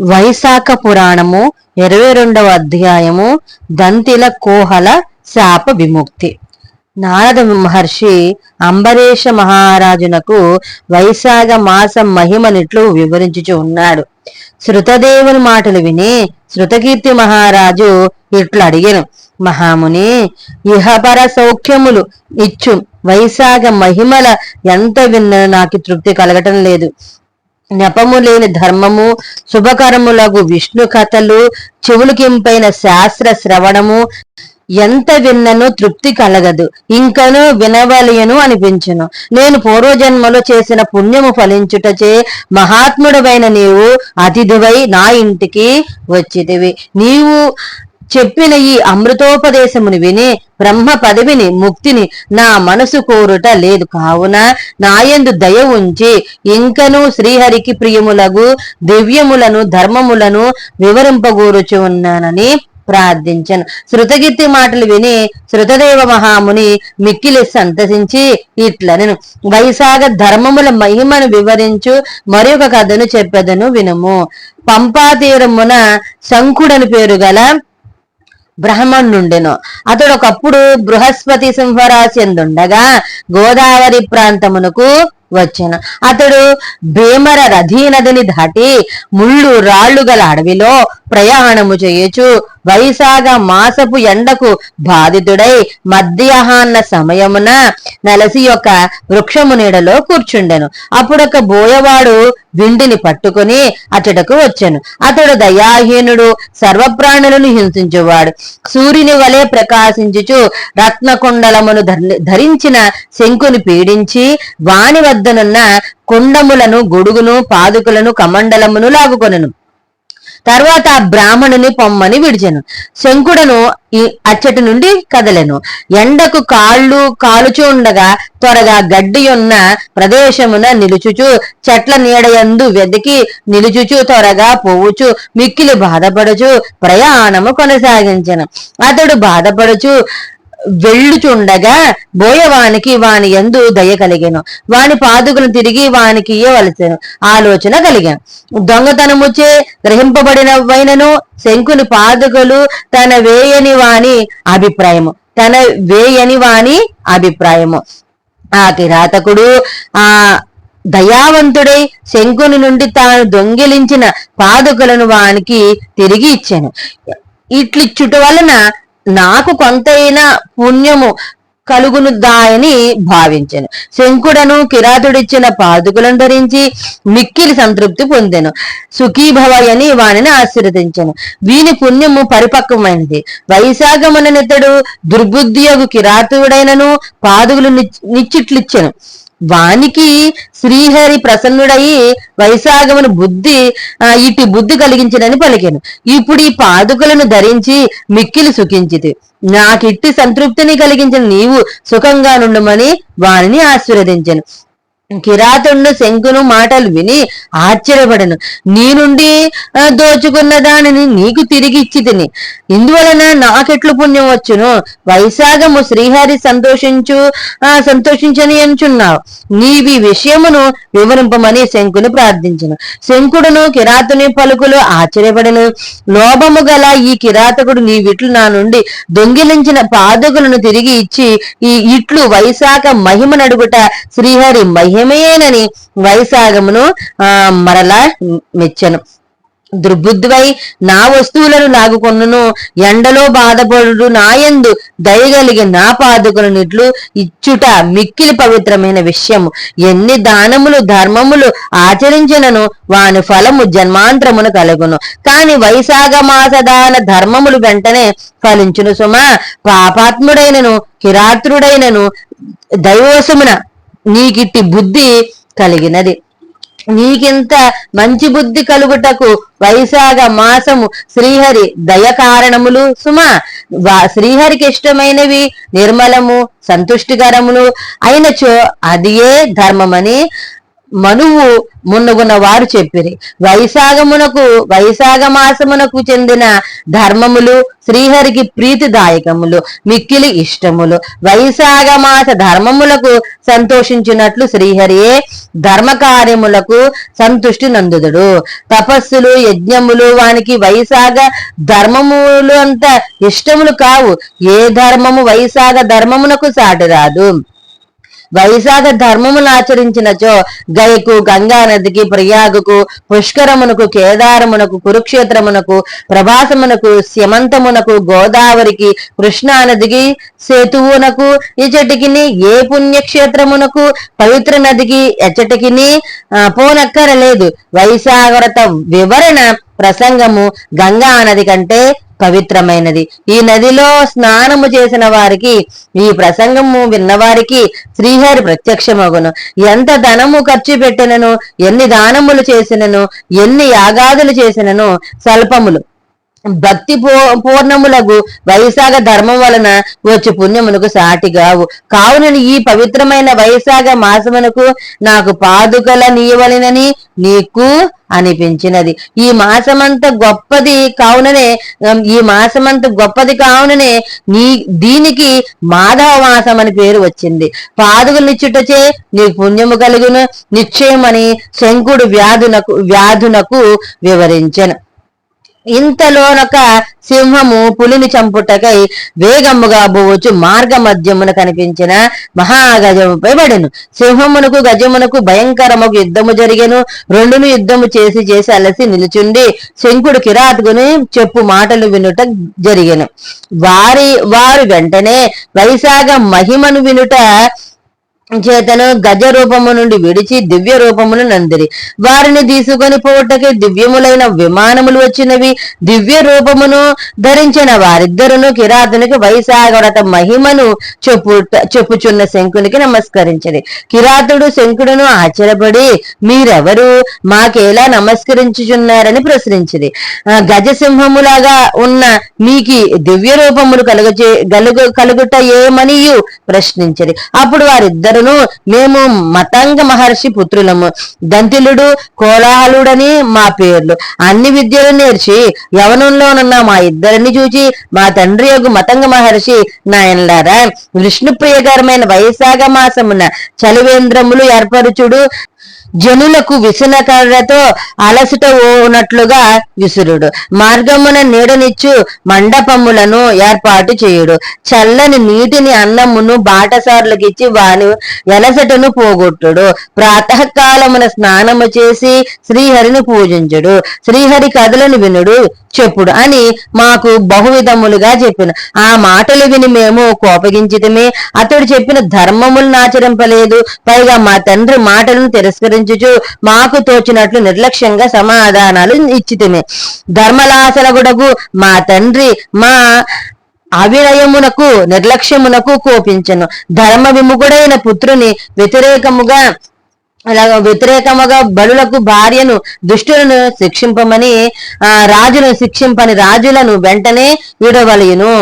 వైశాఖ పురాణము ఇరవై రెండవ అధ్యాయము దంతిల కోహల శాప విముక్తి. నారద మహర్షి అంబరీష మహారాజునకు వైశాఖ మాసం మహిమనిట్లు వివరించుచు ఉన్నాడు. శృతదేవుని మాటలు విని శృతకీర్తి మహారాజు ఇట్లు అడిగాను. మహాముని ఇహపర సౌఖ్యములు ఇచ్చు. వైశాఖ మహిమల ఎంత విన్న నాకు తృప్తి కలగటం లేదు. నెపము లేని ధర్మము శుభకరములగు విష్ణు కథలు చెవులకింపైన శాస్త్ర శ్రవణము ఎంత విన్నను తృప్తి కలగదు ఇంకను వినవలయను అనిపించును. నేను పూర్వజన్మలో చేసిన పుణ్యము ఫలించుటచే మహాత్ముడవైన నీవు అతిథివై నా ఇంటికి వచ్చితివి. నీవు చెప్పిన ఈ అమృతోపదేశముని విని బ్రహ్మ పదవిని ముక్తిని నా మనసు కోరుట లేదు. కావున నాయందు దయ ఉంచి ఇంకనూ శ్రీహరికి ప్రియములగు దివ్యములను ధర్మములను వివరింపగోరుచు ఉన్నానని ప్రార్థించను. శృతగీర్తి మాటలు విని శృతదేవ మహాముని మిక్కిలి సంతసించి ఇట్లనెను. వైశాఖ ధర్మముల మహిమను వివరించు మరొక కథను చెప్పెదను వినుము. పంపా తీరమున శంకుడని పేరు గల బ్రహ్మణుండెను. అతడు ఒకప్పుడు బృహస్పతి సింహరాశి ఎందుండగా గోదావరి ప్రాంతమునకు వచ్చాను. అతడు భీమర రథీ నదిని దాటి ముళ్ళు రాళ్ళు గల అడవిలో ప్రయాణము చేయొచ్చు వైశాఖ మాసపు ఎండకు బాధితుడై మధ్యాహ్న సమయమున నలసి యొక్క వృక్షము నీడలో కూర్చుండెను. అప్పుడొక బోయవాడు విండిని పట్టుకుని అతడకు వచ్చాను. అతడు దయాహీనుడు సర్వప్రాణులను హింసించువాడు. సూర్యుని వలె ప్రకాశించుచు రత్నకుండలమును ధరించిన శంకుని పీడించి వాని వద్దనున్న కుండములను గొడుగును పాదుకులను కమండలమును లాగుకొనను. తర్వాత ఆ బ్రాహ్మణుని పొమ్మని విడిచెను. శంకుడను ఈ అచ్చటి నుండి కదలెను. ఎండకు కాళ్ళు కాలుచూ ఉండగా త్వరగా గడ్డి ఉన్న ప్రదేశమున నిలుచుచు చెట్ల నీడయందు వెదికి నిలుచుచు త్వరగా పోవుచు మిక్కిలి బాధపడుచు ప్రయాణము కొనసాగించను. అతడు బాధపడుచు వెళ్ళుచుండగా బోయవానికి వాని ఎందు దయ కలిగాను. వాని పాదుకును తిరిగి వానికి ఇయ్యవలసను. ఆలోచన కలిగాను. దొంగతనముచే గ్రహింపబడిన వైనను శంకుని పాదుకలు తన వేయని వాని అభిప్రాయము. తన వేయని వాని అభిప్రాయము. ఆ కిరాతకుడు ఆ దయావంతుడై శంకుని నుండి తాను దొంగిలించిన పాదుకలను వానికి తిరిగి ఇచ్చాను. ఇట్లిచ్చుట వలన నాకు కొంతైనా పుణ్యము కలుగును దాయని భావించెను. శంకుడను కిరాతుడిచ్చిన పాదుకులను ధరించి మిక్కిలి సంతృప్తి పొందెను. సుఖీభవయని వానిని ఆశీర్వదించెను. వీని పుణ్యము పరిపక్వమైనది. వైశాఖముననితడు దుర్బుద్ధియోగు కిరాతుడైనను పాదుకులు నిచ్చిట్లిచ్చెను. వానికి శ్రీహరి ప్రసన్నుడయి వైశాగమును బుద్ధి ఇటు బుద్ధి కలిగించడని పలికాను. ఇప్పుడు ఈ పాదుకలను ధరించి మిక్కిలి సుఖించితి. నాకిట్టి సంతృప్తిని కలిగించిన నీవు సుఖంగా నుండమని వారిని ఆశీర్వదించను. కిరాతుడు శంకును మాటలు విని ఆశ్చర్యపడను. నీ నుండి దోచుకున్న దానిని నీకు తిరిగి ఇచ్చి తిని. ఇందువలన నాకెట్లు పుణ్యం వచ్చును? వైశాఖము శ్రీహరి సంతోషించు సంతోషించని అంచున్నావు నీవి విషయమును వివరింపమని శంకును ప్రార్థించను. శంకుడును కిరాతుని పలుకులు ఆశ్చర్యపడను. లోభము గల ఈ కిరాతకుడు నీ విట్లు నా నుండి దొంగిలించిన పాదకులను తిరిగి ఇచ్చి ఈ ఇట్లు వైశాఖ మహిమ నడుగుట శ్రీహరి మహిమ మహిమయేనని వైశాగమును ఆ మరలా మెచ్చను. దుర్బుద్ధివై నా వస్తువులను లాగుకొన్నును ఎండలో బాధపడు నాయందు దయగలిగి నా నిట్లు ఇచ్చుట మిక్కిలి పవిత్రమైన విషయము. ఎన్ని దానములు ధర్మములు ఆచరించినను వాని ఫలము జన్మాంతరమును కలుగును. కాని వైశాఖ మాసదాన ధర్మములు వెంటనే ఫలించును సుమా. పాపాత్ముడైనను కిరాత్రుడైనను దైవోసమున నీకిట్టి బుద్ధి కలిగినది. నీకింత మంచి బుద్ధి కలుగుటకు వైశాఖ మాసము శ్రీహరి దయ కారణములు సుమా. శ్రీహరికి ఇష్టమైనవి నిర్మలము సంతుష్టికరములు అయినచో అదియే ధర్మమని మనువు మున్నగున వారు చెప్పిరి. వైశాగమునకు వైశాఖ మాసమునకు చెందిన ధర్మములు శ్రీహరికి ప్రీతిదాయకములు మిక్కిలి ఇష్టములు. వైశాఖ మాస ధర్మములకు సంతోషించినట్లు శ్రీహరియే ధర్మ కార్యములకు సంతుష్టి నందుదుడు. తపస్సులు యజ్ఞములు వానికి వైశాఖ ధర్మములు అంత ఇష్టములు కావు. ఏ ధర్మము వైశాఖ ధర్మమునకు సాటి రాదు వైశాఖ ధర్మములు ఆచరించినచో గయకు గంగా నదికి ప్రయాగుకు పుష్కరమునకు కేదారమునకు కురుక్షేత్రమునకు ప్రభాసమునకు స్యమంతమునకు గోదావరికి కృష్ణా నదికి సేతువునకు ఇచటికిని ఏ పుణ్యక్షేత్రమునకు పవిత్ర నదికి ఎచ్చటికిని ఆ, పోనక్కరలేదు. వైశాఖరత వివరణ ప్రసంగము గంగా నది కంటే పవిత్రమైనది. ఈ నదిలో స్నానము చేసిన వారికి ఈ ప్రసంగము విన్నవారికి శ్రీహరి ప్రత్యక్షమగును. ఎంత ధనము ఖర్చు పెట్టినను ఎన్ని దానములు చేసినను ఎన్ని యాగాదులు చేసినను స్వల్పములు. భక్తి పూర్ణములకు వైశాఖ ధర్మం వలన వచ్చి పుణ్యమునకు సాటిగావు కావున ఈ పవిత్రమైన వైశాఖ మాసమునకు నాకు పాదుకల నీయవలనని నీకు అనిపించినది. ఈ మాసమంత గొప్పది కావుననే ఈ మాసమంత గొప్పది కావుననే నీ దీనికి మాధవ మాసం అని పేరు వచ్చింది. పాదుకలిచ్చుటచే నీ పుణ్యము కలుగును. నిశ్చయమని శంకుడు వ్యాధునకు వ్యాధునకు వివరించను. ఇంతలోనొక సింహము పులిని చంపుటకై వేగముగా పోవచ్చు మార్గ మధ్యమున కనిపించిన మహాగజముపై పడెను. సింహమునకు గజమునకు భయంకరముకు యుద్ధము జరిగెను. రెండును యుద్ధము చేసి చేసి అలసి నిలుచుండి శంకుడు కిరాతకుని చెప్పు మాటలు వినుట జరిగెను. వారి వారు వెంటనే వైశాఖ మహిమను వినుట చేతను గజ రూపము నుండి విడిచి దివ్య రూపమును నందిరి. వారిని తీసుకొని పోవటకి దివ్యములైన విమానములు వచ్చినవి. దివ్య రూపమును ధరించిన వారిద్దరును కిరాతునికి వైశాఖరత మహిమను చెప్పు చెప్పుచున్న శంకునికి నమస్కరించది కిరాతుడు శంకుడును ఆశ్చర్యపడి మీరెవరు? మాకేలా నమస్కరించుచున్నారని ప్రశ్నించింది గజసింహములాగా ఉన్న మీకి దివ్య రూపములు కలుగచే కలుగు కలుగుట ఏమనియు? ప్రశ్నించది అప్పుడు వారిద్దరును మేము మతంగ మహర్షి పుత్రులము. దంతిలుడు కోలాహలుడని మా పేర్లు. అన్ని విద్యలు నేర్చి యవనంలోనున్న మా ఇద్దరిని చూచి మా తండ్రి యొక్క మతంగ మహర్షి నాయనలారా విష్ణుప్రియకరమైన వైశాఖ మాసమున చలివేంద్రములు ఏర్పరుచుడు. జనులకు విసనకర్రతో అలసట ఓనట్లుగా విసురుడు. మార్గమున నీడనిచ్చు మండపములను ఏర్పాటు చేయుడు. చల్లని నీటిని అన్నమును బాటసార్లకిచ్చి వాని ఎలసటను పోగొట్టుడు. ప్రాతకాలమున స్నానము చేసి శ్రీహరిని పూజించుడు. శ్రీహరి కథలను వినుడు చెప్పుడు అని మాకు బహువిధములుగా చెప్పిన. ఆ మాటలు విని మేము కోపగించితమే. అతడు చెప్పిన ధర్మములను ఆచరింపలేదు. పైగా మా తండ్రి మాటలను తిరస్కరించుచు మాకు తోచినట్లు నిర్లక్ష్యంగా సమాధానాలు ఇచ్చితమే. ధర్మలాసలగుడగు మా తండ్రి మా అవినయమునకు నిర్లక్ష్యమునకు కోపించను. ధర్మ విముఖుడైన పుత్రుని వ్యతిరేకముగా అలాగ వ్యతిరేకముగా బలులకు భార్యను దుష్టులను శిక్షింపమని ఆ రాజును శిక్షింపని రాజులను వెంటనే విడవలయును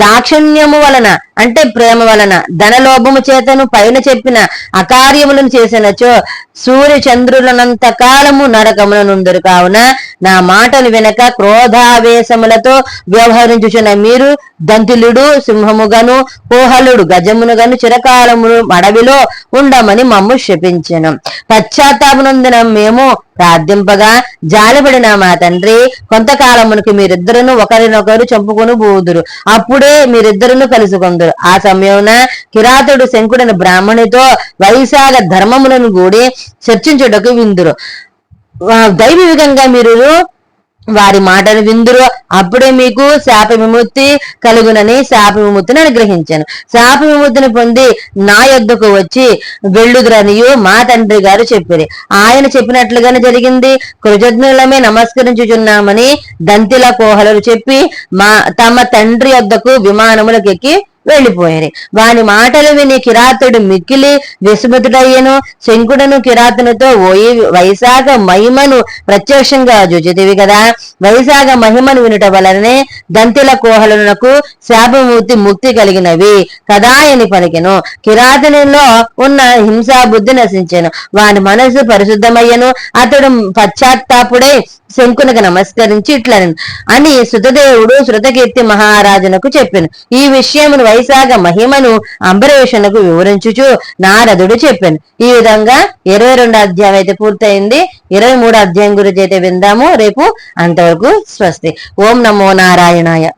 దాక్షిణ్యము వలన అంటే ప్రేమ వలన ధనలోభము చేతను పైన చెప్పిన అకార్యములను చేసినచో సూర్య చంద్రులనంత కాలము నరకముల కావున నా మాటలు వినక క్రోధావేశములతో వ్యవహరించుచున్న మీరు దంతిలుడు సింహముగను కోహలుడు గజమునుగను చిరకాలమును అడవిలో ఉండమని మమ్ము శపించను. పశ్చాత్తాపనందున మేము ప్రార్థింపగా జాలిపడిన మా తండ్రి కొంతకాలమునకు మీరిద్దరును ఒకరినొకరు చంపుకొని పోదురు అప్పుడే మీరిద్దరును కలుసుకొందురు. ఆ సమయమున కిరాతుడు శంకుడని బ్రాహ్మణితో వైశాఖ ధర్మములను కూడి చర్చించుటకు విందురు. దైవ విధంగా మీరు వారి మాటను విందురు. అప్పుడే మీకు శాప విముక్తి కలుగునని శాప విముక్తిని అనుగ్రహించాను. శాప విముక్తిని పొంది నా యొద్దకు వచ్చి వెళ్ళుదురనియు మా తండ్రి గారు చెప్పారు. ఆయన చెప్పినట్లుగానే జరిగింది. కృతజ్ఞులమే నమస్కరించుచున్నామని దంతిల కోహలు చెప్పి మా తమ తండ్రి యొద్దకు విమానములకు వెళ్ళిపోయాను వాని మాటలు విని కిరాతుడు మిక్కిలి విస్మృతుడయ్యను శంకుడను కిరాతునితో ఓయి వైశాఖ మహిమను ప్రత్యక్షంగా జుచితివి కదా వైశాఖ మహిమను వినుట వలననే దంతిల కోహలనకు శాపమూర్తి ముక్తి కలిగినవి కదా అని పలికెను. కిరాతునిలో ఉన్న హింసా బుద్ధి నశించెను. వాని మనసు పరిశుద్ధమయ్యను. అతడు పశ్చాత్తాపుడై శంకునకు నమస్కరించి ఇట్లని అని శృతదేవుడు శృతకీర్తి మహారాజునకు చెప్పాను. ఈ విషయమును వైశాఖ మహిమను అంబరేషునకు వివరించుచు నారదుడు చెప్పాను. ఈ విధంగా ఇరవై రెండు అధ్యాయం అయితే పూర్తయింది. ఇరవై మూడు అధ్యాయం గురించి అయితే విందాము. రేపు అంతవరకు స్వస్తి. ఓం నమో నారాయణాయ.